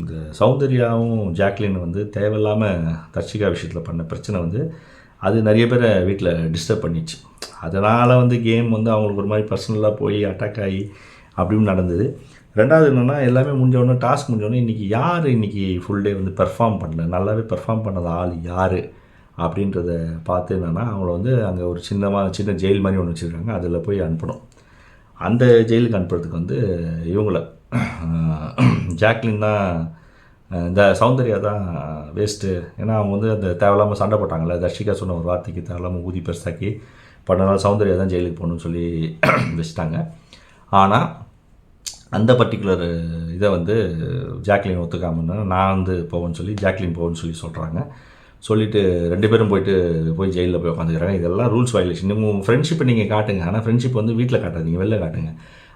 இந்த சௌந்தர்யாவும் ஜாக்லின் வந்து தேவையில்லாமல் தர்ஷிகா விஷயத்தில் பண்ண பிரச்சனை வந்து அது நிறைய பேரை வீட்டில் டிஸ்டர்ப் பண்ணிச்சு அதனால் வந்து கேம் வந்து அவங்களுக்கு ஒரு மாதிரி பர்சனலாக போய் அட்டாக் ஆகி அப்படின்னு நடந்தது. ரெண்டாவது என்னென்னா எல்லாமே முடிஞ்சவொடனே டாஸ்க் முடிஞ்சோடனே இன்றைக்கி யார் இன்றைக்கி ஃபுல் டே வந்து பெர்ஃபார்ம் பண்ணல? நல்லாவே பெர்ஃபார்ம் பண்ணது ஆள் யார்? அப்படின்றத பார்த்து என்னென்னா அவங்கள வந்து அங்கே ஒரு சின்னமாக சின்ன ஜெயில் மாதிரி ஒன்று வச்சுருக்காங்க. அதில் போய் அனுப்பணும். அந்த ஜெயிலுக்கு அனுப்புறதுக்கு வந்து இவங்கள ஜாக்லின் தான் இந்த சௌந்தர்யா தான் வேஸ்ட்டு ஏன்னா அவங்க வந்து அந்த தேவையில்லாமல் சண்டை போட்டாங்கல்ல. தர்ஷிகா சொன்ன ஒரு வார்த்தைக்கு தேவையில்லாமல் ஊதி பெருசாக்கி பண்ணனால சௌந்தர்யா தான் ஜெயிலுக்கு போகணும்னு சொல்லி வச்சுட்டாங்க. ஆனால் அந்த பர்டிகுலர் இதை வந்து ஜாக்லின் ஒத்துக்காமன்னா நான் வந்து போவேன்னு சொல்லி ஜாக்லின் போவேன்னு சொல்லி சொல்கிறாங்க சொல்லிவிட்டு ரெண்டு பேரும் போயிட்டு போய் ஜெயிலில் போய் உட்காந்துக்கிறாங்க இதெல்லாம் ரூல்ஸ் வயலேஷன் உங்கள் ஃப்ரெண்ட்ஷிப்பை நீங்கள் காட்டுங்க. ஆனால் ஃப்ரெண்ட்ஷிப் வந்து வீட்டில் காட்டாதீங்க வெளில காட்டுங்க.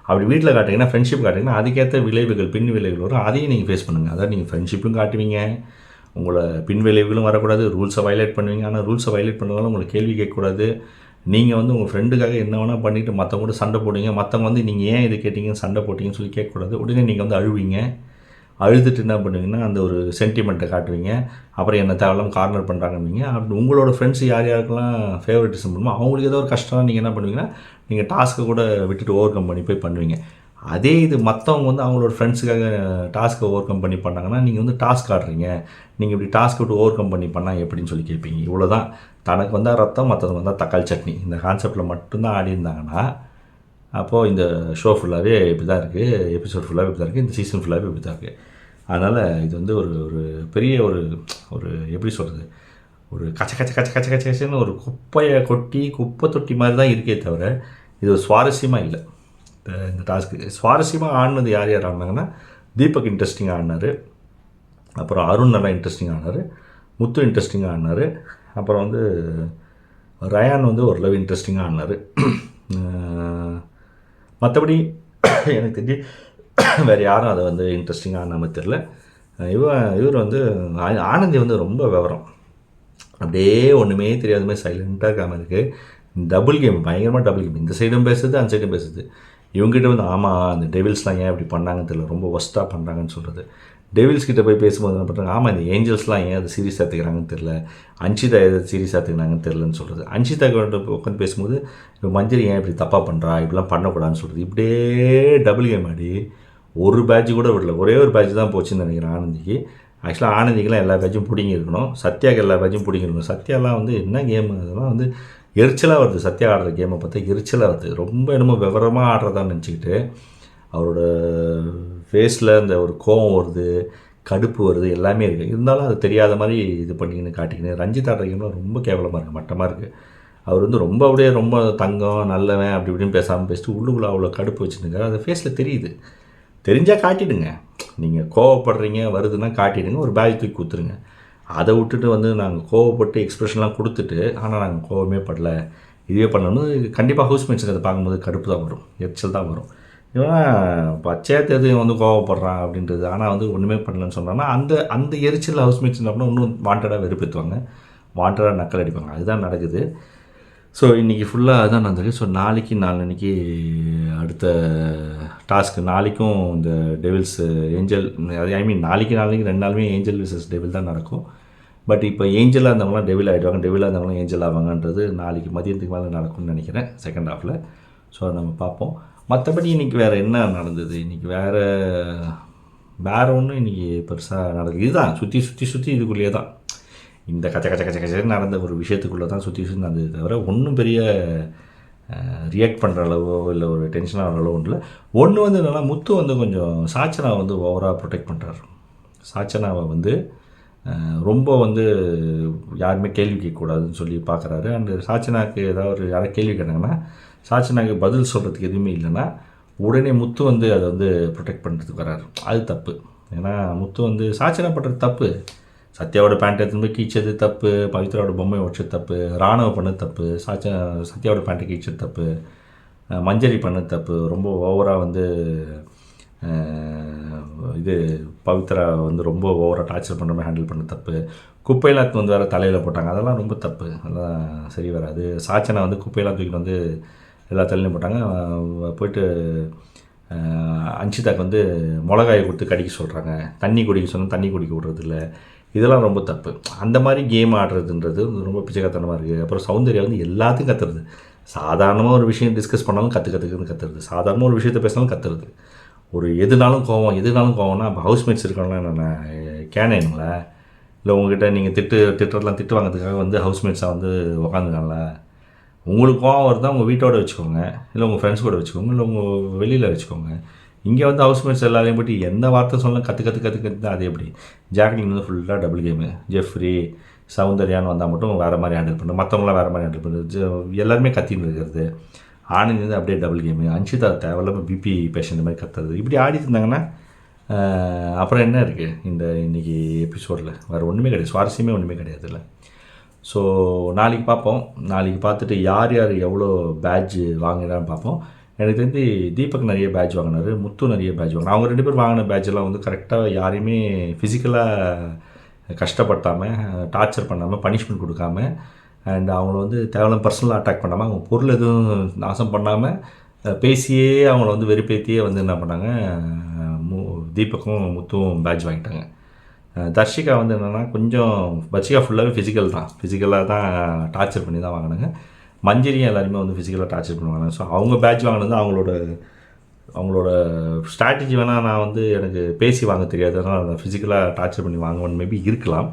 அப்படி வீட்டில் காட்டிங்கன்னா ஃப்ரெண்ட்ஷிப் காட்டிங்கன்னா அதுக்கேற்ற விளைவுகள் பின் விளைவுகள் வரும். அதையும் நீங்கள் ஃபேஸ் பண்ணுங்கள் அதாவது நீங்கள் ஃப்ரெண்ட்ஷிப்பும் காட்டுவீங்க. உங்களை பின் விளைவுகளும் வரக்கூடாது. ரூல்ஸை வயலேட் பண்ணுவீங்க. ஆனால் ரூல்ஸை வயலேட் பண்ணதாலும் உங்களை கேள்வி கேட்கக்கூடாது. நீங்கள் வந்து உங்கள் ஃப்ரெண்டுக்காக என்ன வேணால் பண்ணிவிட்டு மற்றவங்க கூட சண்டை போடுவீங்க. மற்றவங்க வந்து நீங்கள் ஏன் இது கேட்டிங்கன்னு சண்டை போட்டிங்கன்னு சொல்லி கேட்கக்கூடாது. உடனே நீங்கள் வந்து அழுவீங்க. அழுதுட்டு என்ன பண்ணுவீங்கன்னா அந்த ஒரு சென்டிமெண்ட்டை காட்டுவீங்க. அப்புறம் என்ன தேவையில்லாமல் கார்னர் பண்ணுறாங்க அப்படி உங்களோட ஃப்ரெண்ட்ஸ் யார் யாருக்கெல்லாம் ஃபேவரட்டிசம் பண்ணுமோ அவங்களுக்கு ஏதோ ஒரு கஷ்டம் நீங்கள் என்ன பண்ணுவீங்கன்னா நீங்கள் டாஸ்க்கை கூட விட்டுட்டு ஓவர் கம் பண்ணி போய் பண்ணுவீங்க. அதே இது மற்றவங்க வந்து அவங்களோட ஃப்ரெண்ட்ஸுக்காக டாஸ்க்கை ஓவர் கம் பண்ணி பண்ணாங்கன்னா நீங்கள் வந்து டாஸ்க் ஆடுறீங்க நீங்கள் இப்படி டாஸ்க் விட்டு ஓவர் கம் பண்ணி பண்ணால் எப்படின்னு சொல்லி கேட்பீங்க. இவ்வளோ தான் தனக்கு வந்தால் ரத்தம் மற்றவங்க வந்தால் தக்காளி சட்னி. இந்த கான்செப்டில் மட்டும்தான் ஆடி இருந்தாங்கன்னா அப்போது இந்த ஷோ ஃபுல்லாகவே இப்படி தான் இருக்குது எபிசோட் ஃபுல்லாகவே இப்படி தான் இருக்குது இந்த சீசன் ஃபுல்லாகவே இப்படி தான் இருக்குது அதனால் இது வந்து ஒரு ஒரு பெரிய ஒரு ஒரு எப்படி சொல்கிறது ஒரு கச்ச கச்ச கச்ச கச்ச கச்ச கச்சன்னு ஒரு குப்பையை கொட்டி குப்பை தொட்டி மாதிரி தான் இருக்கே தவிர இது ஒரு சுவாரஸ்யமாக இல்லை. இந்த டாஸ்க்கு சுவாரஸ்யமாக ஆடினது யார் யார் ஆடினாங்கன்னா தீபக் இன்ட்ரெஸ்டிங்காக ஆடினார். அப்புறம் அருண் நல்லா இன்ட்ரெஸ்டிங் ஆனார் முத்து இன்ட்ரெஸ்டிங்காக ஆடினார். அப்புறம் வந்து ரயான் வந்து ஓரளவு இன்ட்ரெஸ்டிங்காக ஆடினார். மற்றபடி எனக்கு தெரிஞ்சு வேறு யாரும் அதை வந்து இன்ட்ரெஸ்டிங்காக ஆடின மாதிரி தெரில இவன் இவர் வந்து ஆ- ஆனந்தி வந்து ரொம்ப விவரம். அப்படியே ஒன்றுமே தெரியாத மாதிரி சைலண்ட்டாக இருக்காம இருக்குது டபுள் கேம் பயங்கரமாக டபுள் கேம் இந்த சைடும் பேசுது அந்த சைடும் பேசுது. இவங்ககிட்ட வந்து ஆமாம் அந்த டெவில்ஸ்லாம் ஏன் இப்படி பண்ணாங்கன்னு தெரியல. ரொம்ப ஒஸ்ட்டாக பண்ணுறாங்கன்னு சொல்கிறது டெவில்ஸ் கிட்ட போய் பேசும்போது என்ன பண்ணுறாங்க ஆமாம் இந்த ஏஞ்சல்ஸ்லாம் ஏன் அதை சீரியஸ் எடுத்துக்கிறாங்கன்னு தெரில அன்ஷிதா எதை சீரியஸ் எடுத்துக்கிறாங்கன்னு தெரிலன்னு சொல்கிறது அன்ஷிதா கிட்ட உட்காந்து பேசும்போது இப்போ மஞ்சள் ஏன் இப்படி தப்பாக பண்ணுறா இப்படிலாம் பண்ணக்கூடாதுன்னு சொல்கிறது இப்படியே டபுள் கேம் ஆடி ஒரு பேட்ச் கூட விடல. ஒரே ஒரு பேட்ச் தான் போச்சுன்னு நினைக்கிறேன் ஆனந்திக்கு ஆக்சுவலாக ஆனந்திக்கெலாம் எல்லா பேட்சும் பிடிங்கிருக்கணும் சத்யாக்கு எல்லா பேட்சும் பிடிங்கிருக்கணும் சத்யாலாம் வந்து என்ன கேம் அதெல்லாம் வந்து எரிச்சலாக வருது. சத்யா ஆடுற கேமை பார்த்தா எரிச்சலாக வருது. ரொம்ப என்னமோ விவரமாக ஆடுறதான்னு நினச்சிக்கிட்டு அவரோட ஃபேஸில் இந்த ஒரு கோவம் வருது கடுப்பு வருது எல்லாமே இருக்குது இருந்தாலும் அது தெரியாத மாதிரி இது பண்ணிக்கின்னு காட்டிக்கின்னு ரஞ்சித் ஆடுற கேம்லாம் ரொம்ப கேவலமாக இருக்குது மட்டமாக இருக்குது அவர் வந்து ரொம்ப அப்படியே ரொம்ப தங்கம் நல்லவன் அப்படி இப்படின்னு பேசாமல் பேசிட்டு உள்ளுக்குள்ளே அவ்வளோ கடுப்பு வச்சுருங்க அது ஃபேஸில் தெரியுது. தெரிஞ்சால் காட்டிடுங்க. நீங்கள் கோவப்படுறீங்க வருதுன்னா காட்டிடுங்க ஒரு பேக் தூக்கி கொடுத்துருங்க அதை விட்டுட்டு வந்து நாங்கள் கோவப்பட்டு எக்ஸ்பிரஷன்லாம் கொடுத்துட்டு ஆனால் நாங்கள் கோவமே படல. இதுவே பண்ணணும் கண்டிப்பாக ஹவுஸ் அதை பார்க்கும்போது கடுப்பு தான் வரும் எரிச்சல் தான் வரும். இவனா பச்சையாக தெரிஞ்சு வந்து கோவப்படுறான்? அப்படின்றது ஆனால் வந்து ஒன்றுமே பண்ணலன்னு சொன்னாங்கன்னா அந்த அந்த எரிச்சல் ஹவுஸ் என்ன அப்படின்னா இன்னும் வாண்டடாக வெறுப்பேற்றுவாங்க வாண்டடாக நக்கல் அடிப்பாங்க. அதுதான் நடக்குது. ஸோ இன்றைக்கி ஃபுல்லாக அதுதான் நடந்திருக்கு ஸோ நாளைக்கு நாளன்னைக்கு அடுத்த டாஸ்க்கு நாளைக்கும் இந்த டெவில்ஸ் ஏஞ்சல் ஐ மீன் நாளைக்கு நாளைக்கு ரெண்டு நாளுமே ஏஞ்சல் விசஸ் டெவில் தான் நடக்கும். பட் இப்போ ஏஞ்சலாக இருந்தவங்களாம் டெவில் ஆகிடுவாங்க டெவிலாக இருந்தவங்களாம் ஏஞ்சல் ஆவாங்கன்றது நாளைக்கு மதியத்துக்கு மேலே நடக்கும்னு நினைக்கிறேன் செகண்ட் ஹாஃபில் ஸோ நம்ம பார்ப்போம். மற்றபடி இன்றைக்கி வேறு என்ன நடந்தது? இன்றைக்கி வேறு வேறு ஒன்றும் இன்றைக்கி பெருசாக நடக்குது இதுதான் சுற்றி சுற்றி சுற்றி இதுக்குள்ளேயே தான். இந்த கச்ச கச்ச கச்ச கச்ச நடந்த ஒரு விஷயத்துக்குள்ளே தான் சுற்றி சுற்றி நடந்தது தவிர ஒன்றும் பெரிய ரியாக்ட் பண்ணுற அளவோ இல்லை ஒரு டென்ஷன் ஆகிற அளவோ இல்லை ஒன்று வந்து என்னென்னா முத்து வந்து கொஞ்சம் சாச்சனாவை வந்து ஓவராக ப்ரொடெக்ட் பண்ணுறாரு சாச்சனாவை வந்து ரொம்ப வந்து யாருமே கேள்வி கேட்கக்கூடாதுன்னு சொல்லி பார்க்குறாரு அண்டு சாச்சனாக்கு ஏதாவது ஒரு யாராவது கேள்வி கேட்டாங்கன்னா சாச்சனாக்கு பதில் சொல்கிறதுக்கு எதுவுமே இல்லைன்னா உடனே முத்து வந்து அதை வந்து ப்ரொடெக்ட் பண்ணுறதுக்கு வராரு. அது தப்பு. ஏன்னா முத்து வந்து சாச்சனா பண்ணுறது தப்பு. சத்யாவோட பேண்ட் எடுத்துன்னு போய் கீச்சது தப்பு பவித்ராவோட பொம்மை உடச்சது தப்பு ராணுவ பண்ணது தப்பு சாச்சா சத்யாவோட பேண்ட்டை கீச்சது தப்பு மஞ்சரி பண்ணது தப்பு ரொம்ப ஓவராக வந்து இது பவித்ரா வந்து ரொம்ப ஓவராக டார்ச்சர் பண்ணுற மாதிரி ஹேண்டில் பண்ண தப்பு. குப்பையெல்லாம் வந்து வேறு தலையில் போட்டாங்க. அதெல்லாம் ரொம்ப தப்பு. அதெல்லாம் சரி வராது. சாச்சனை வந்து குப்பையெல்லாம் தூக்கிட்டு வந்து எல்லா தலையிலையும் போட்டாங்க. போயிட்டு அஞ்சிதாக்கு அன்ஷிதாக்கு வந்து மிளகாயை கொடுத்து கடிக்க சொல்கிறாங்க தண்ணி குடிக்க சொன்னால் தண்ணி குடிக்க விட்றதில்ல. இதெல்லாம் ரொம்ப தப்பு. அந்த மாதிரி கேம் ஆடுறதுன்றது ரொம்ப பிச்சைக்காத்தனமாக இருக்குது அப்புறம் சௌந்தர்யா வந்து எல்லாத்தையும் கத்துறது. சாதாரணமாக ஒரு விஷயம் டிஸ்கஸ் பண்ணாலும் கற்று கற்றுக்குன்னு கத்துறது. சாதாரணமாக ஒரு விஷயத்தை பேசினாலும் கத்துறது. ஒரு எதுனாலும் கோவம் எதுனாலும் கோவம்னா அப்போ ஹவுஸ்மேட்ஸ் இருக்காங்களா என்னென்ன கேனேனுங்களா இல்லை உங்ககிட்ட நீங்கள் திட்டு திட்டுறதுலாம் திட்டு வாங்கிறதுக்காக வந்து ஹவுஸ்மேட்ஸாக வந்து உக்காந்துருக்காங்களா உங்களுக்கு கோவம் வருதா உங்கள் வீட்டோட வச்சுக்கோங்க. இல்லை உங்கள் ஃப்ரெண்ட்ஸ் கூட வச்சுக்கோங்க. இல்லை உங்கள் வெளியில் வச்சுக்கோங்க. இங்கே வந்து ஹவுஸ்மேட்ஸ் எல்லாரையும் பற்றி எந்த வார்த்தை சொல்லலாம் கற்று கற்று கற்று கற்று அது எப்படி? ஜாக்லின் வந்து ஃபுல்லாக டபுள் கேமு ஜெஃப்ரி சௌந்தர்யான்னு வந்தால் மட்டும் வேறு மாதிரி ஹேண்டில் பண்ணுறது மற்றவங்களாம் வேறு மாதிரி ஹேண்டில் பண்ணுறது எல்லாருமே கத்தின்னு இருக்கிறது. ஆனந்த் வந்து அப்படியே டபுள் கேமு அன்ஷிதா தேவையில்லாமல் பிபி பேஷண்ட் மாதிரி கத்துறது. இப்படி ஆடிட்டு இருந்தாங்கன்னா அப்புறம் என்ன இருக்குது இந்த இன்றைக்கி எபிசோடில் வேறு ஒன்றுமே கிடையாது. சுவாரஸ்யமே ஒன்றுமே கிடையாது இல்லை. ஸோ நாளைக்கு பார்ப்போம். நாளைக்கு பார்த்துட்டு யார் யார் எவ்வளோ பேட்ஜ் வாங்குறான்னு பார்ப்போம். எனக்கு தெரிஞ்சு தீபக் நிறைய பேட்ச் வாங்கினார் முத்து நிறைய பேட்ச் வாங்கினார். அவங்க ரெண்டு பேர் வாங்கின badge எல்லாம் வந்து கரெக்டாக யாரையுமே ஃபிசிக்கலாக கஷ்டப்படுத்தாமல் டார்ச்சர் பண்ணாமல் பனிஷ்மெண்ட் கொடுக்காம அண்ட் அவங்கள வந்து தேவையான பர்சனலாக அட்டாக் பண்ணாமல் அவங்க பொருள் எதுவும் நாசம் பண்ணாமல் பேசியே அவங்கள வந்து வெறுப்பேத்தியே வந்து என்ன பண்ணாங்க மு தீபக்கும் முத்துவும் பேட்ச் வாங்கிட்டாங்க. தர்ஷிகா வந்து என்னென்னா கொஞ்சம் பர்ஷிகா ஃபுல்லாகவே ஃபிசிக்கல் தான். ஃபிசிக்கலாக தான் டார்ச்சர் பண்ணி தான் வாங்கினாங்க. மஞ்சரியும் எல்லாருமே வந்து ஃபிசிக்கலாக டார்ச்சர் பண்ணுவாங்க. ஸோ அவங்க பேட்ச் வாங்கினது அவங்களோட அவங்களோட ஸ்ட்ராட்டஜி வேணால் நான் வந்து எனக்கு பேசி வாங்க தெரியாது. அதனால் அதை ஃபிசிக்கலாக டார்ச்சர் பண்ணி வாங்குவேன் மேபி இருக்கலாம்.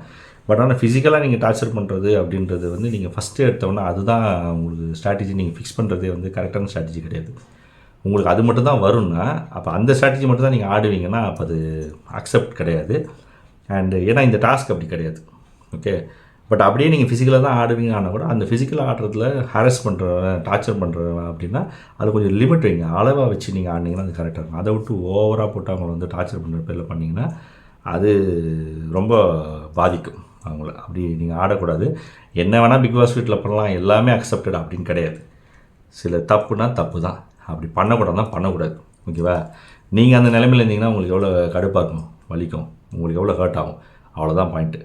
பட் ஆனால் ஃபிசிக்கலாக நீங்கள் டார்ச்சர் பண்ணுறது அப்படின்றது வந்து நீங்கள் ஃபஸ்ட்டு எடுத்தோன்னா அதுதான் உங்களுக்கு ஸ்ட்ராட்டஜி நீங்கள் ஃபிக்ஸ் பண்ணுறதே வந்து கரெக்டான ஸ்ட்ராட்டஜி கிடையாது. உங்களுக்கு அது மட்டும் தான் வரும்னா அப்போ அந்த ஸ்ட்ராட்டஜி மட்டும் தான் நீங்கள் ஆடுவீங்கன்னா அப்போ அது அக்செப்ட் கிடையாது. அண்டு ஏன்னா இந்த டாஸ்க் அப்படி கிடையாது. ஓகே பட் அப்படியே நீங்கள் ஃபிசிக்கலாக தான் ஆடுவீங்க ஆனால் கூட அந்த ஃபிசிக்கல் ஆடுறதுல ஹாரஸ் பண்ணுறவன் டார்ச்சர் பண்ணுறவன் அப்படின்னா அது கொஞ்சம் லிமிட் வைங்க. அளவாக வச்சு நீங்கள் ஆடினீங்கன்னா அது கரெக்டாக இருக்கும். அதை விட்டு ஓவராக போட்டு அவங்கள வந்து டார்ச்சர் பண்ணுற பேரில் பண்ணிங்கன்னா அது ரொம்ப பாதிக்கும் அவங்கள. அப்படி நீங்கள் ஆடக்கூடாது. என்ன வேணால் பிக் பாஸ் வீட்டில் பண்ணலாம் எல்லாமே அக்செப்டட் அப்படின்னு கிடையாது. சில தப்புனா தப்பு தான். அப்படி பண்ணக்கூடாதுன்னா பண்ணக்கூடாது. ஓகேவா நீங்கள் அந்த நிலமையில் இருந்தீங்கன்னா உங்களுக்கு எவ்வளோ கடுப்பாக இருக்கும் வலிக்கும் உங்களுக்கு எவ்வளோ ஹர்ட் ஆகும். அவ்வளோதான் பாயிண்ட்டு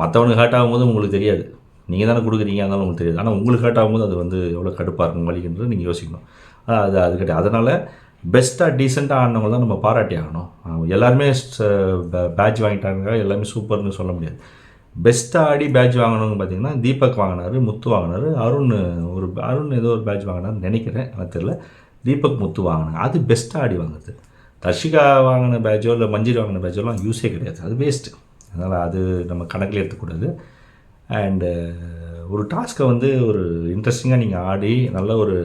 மற்றவனுக்கு ஹர்ட் ஆகும்போது உங்களுக்கு தெரியாது. நீங்கள் தானே கொடுக்குறீங்க அதனால உங்களுக்கு தெரியாது. ஆனால் உங்களுக்கு ஹர்ட் ஆகும்போது அது வந்து எவ்வளோ கடுப்பாக இருக்கும் வலிக்குன்றது நீங்கள் யோசிக்கணும். அது அது கிடையாது. அதனால் பெஸ்ட்டாக டீசெண்டாக ஆடினவங்க தான் நம்ம பாராட்டி ஆகணும். அவங்க எல்லாருமே பேட்ச் வாங்கிட்டாங்க எல்லாமே சூப்பர்னு சொல்ல முடியாது. பெஸ்ட்டாக ஆடி பேட்ச் வாங்கினவங்க பார்த்தீங்கன்னா தீபக் வாங்கினாரு முத்து வாங்கினாரு அருண் ஒரு அருண் ஏதோ ஒரு பேட்ச் வாங்கினாரு நினைக்கிறேன் எனக்கு தெரியல. தீபக் முத்து வாங்கினாங்க. அது பெஸ்ட்டாக ஆடி வாங்குது தர்ஷிகா வாங்கின பேட்சோ இல்லை மஞ்சள் வாங்கின பேட்சோலாம் யூஸே கிடையாது. அது வேஸ்ட்டு அதனால் அது நம்ம கணக்கில் எடுத்துக்கூடாது. அண்டு ஒரு டாஸ்க்கை வந்து ஒரு இன்ட்ரெஸ்டிங்காக நீங்கள் ஆடி நல்ல ஒரு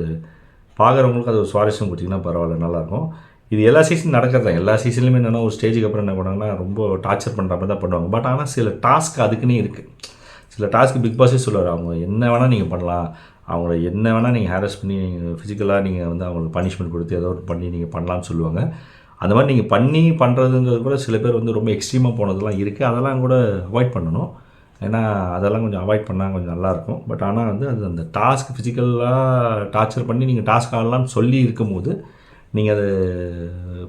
பார்க்குறவங்களுக்கு அது ஒரு சுவாரஸ்யம் கொடுத்தீங்கன்னா பரவாயில்ல நல்லாயிருக்கும். இது எல்லா சீசன் நடக்கிறது தான். எல்லா சீசன்லையுமே என்னென்னா ஒரு ஸ்டேஜுக்கு அப்புறம் என்ன பண்ணாங்கன்னா ரொம்ப டார்ச்சர் பண்ணுற மாதிரி தான் பண்ணுவாங்க. பட் ஆனால் சில டாஸ்க் அதுக்குன்னே இருக்குது சில டாஸ்க் பிக் பாஸே சொல்லுவார் அவங்க என்ன வேணால் நீங்கள் பண்ணலாம். அவங்கள என்ன வேணால் நீங்கள் ஹேரஸ் பண்ணி ஃபிசிக்கலாக நீங்கள் வந்து அவங்களுக்கு பனிஷ்மெண்ட் கொடுத்து ஏதோ ஒரு பண்ணி நீங்கள் பண்ணலாம்னு சொல்லுவாங்க. அந்த மாதிரி நீங்கள் பண்ணி பண்ணுறதுங்கிறது கூட சில பேர் வந்து ரொம்ப எக்ஸ்ட்ரீமாக போனதெல்லாம் இருக்குது அதெல்லாம் கூட அவாய்ட் பண்ணணும். ஏன்னா அதெல்லாம் கொஞ்சம் அவாய்ட் பண்ணால் கொஞ்சம் நல்லாயிருக்கும் பட் ஆனால் வந்து அது அந்த டாஸ்க் ஃபிசிக்கலாக டார்ச்சர் பண்ணி நீங்கள் டாஸ்க் ஆடலாம்னு சொல்லி இருக்கும்போது நீங்கள் அது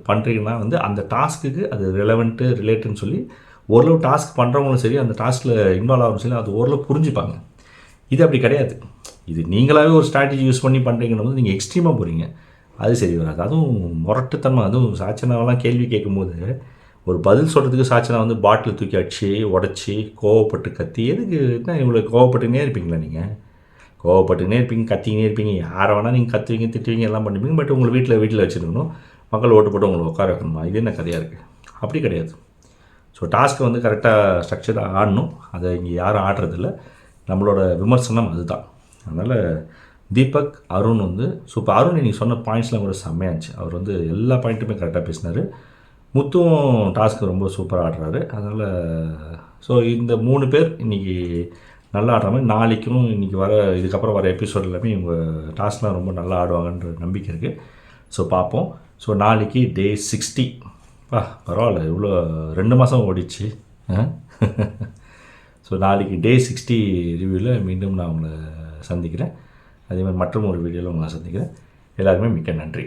பண்ணுறீங்கன்னா வந்து அந்த டாஸ்க்குக்கு அது ரிலவெண்ட்டு ரிலேட்டுன்னு சொல்லி ஓரளவு டாஸ்க் பண்ணுறவங்களும் சரி அந்த டாஸ்கில் இன்வால்வ் ஆகும் சரி அது ஓரளவு புரிஞ்சுப்பாங்க. இது அப்படி கிடையாது. இது நீங்களாகவே ஒரு ஸ்ட்ராட்டஜி யூஸ் பண்ணி பண்ணுறீங்கன்னு வந்து நீங்கள் எக்ஸ்ட்ரீமாக போகிறீங்க அது சரி வராது அதுவும் முரட்டுத்தன்மை அதுவும் சாச்சனாவெல்லாம் கேள்வி கேட்கும்போது ஒரு பதில் சொல்கிறதுக்கு சாச்சனா வந்து பாட்டில் தூக்கி அடிச்சு உடச்சி கோவப்பட்டு கத்தி எதுக்கு என்ன இவ்வளோ கோவப்பட்டுனே இருப்பீங்களா நீங்கள் கோவப்பட்டுனே இருப்பீங்க கத்திக்கினே இருப்பீங்க யாரை வேணால் நீங்கள் கத்துவீங்க திட்டுவீங்க எல்லாம் பண்ணுவீங்க பட் உங்களை வீட்டில் வீட்டில் வச்சுருக்கணும். மக்கள் ஓட்டு போட்டு உங்களை உட்கார வைக்கணுமா? இது என்ன கதையாக இருக்குது அப்படி கிடையாது. ஸோ டாஸ்க்கை வந்து கரெக்டாக ஸ்ட்ரக்சராக ஆடணும். அதை இங்கே யாரும் ஆடுறதில்ல. நம்மளோட விமர்சனம் அதுதான். அதனால் தீபக் அருண் வந்து ஸோ இப்போ அருண் நீங்கள் சொன்ன பாயிண்ட்ஸ்லாம் கூட செம்மையாக இருந்துச்சு. அவர் வந்து எல்லா பாயிண்ட்டுமே கரெக்டாக பேசினார். முத்துவும் டாஸ்க்கு ரொம்ப சூப்பராக ஆடுறாரு. அதனால் ஸோ இந்த மூணு பேர் இன்றைக்கி நல்லா ஆடுற மாதிரி நாளைக்கும் இன்றைக்கி வர இதுக்கப்புறம் வர எபிசோட் எல்லாமே இவங்க டாஸ்க்லாம் ரொம்ப நல்லா ஆடுவாங்கன்ற நம்பிக்கை இருக்குது ஸோ பார்ப்போம். ஸோ நாளைக்கு டே சிக்ஸ்டி பா பரவாயில்ல இவ்வளோ ரெண்டு மாதம் ஓடிச்சு. ஸோ நாளைக்கு டே சிக்ஸ்டி ரிவ்யூவில் மீண்டும் நான் உங்களை சந்திக்கிறேன். அதே மாதிரி மற்றும் ஒரு வீடியோவில் உங்களை சந்திக்கிறேன். எல்லாருக்குமே மிக்க நன்றி.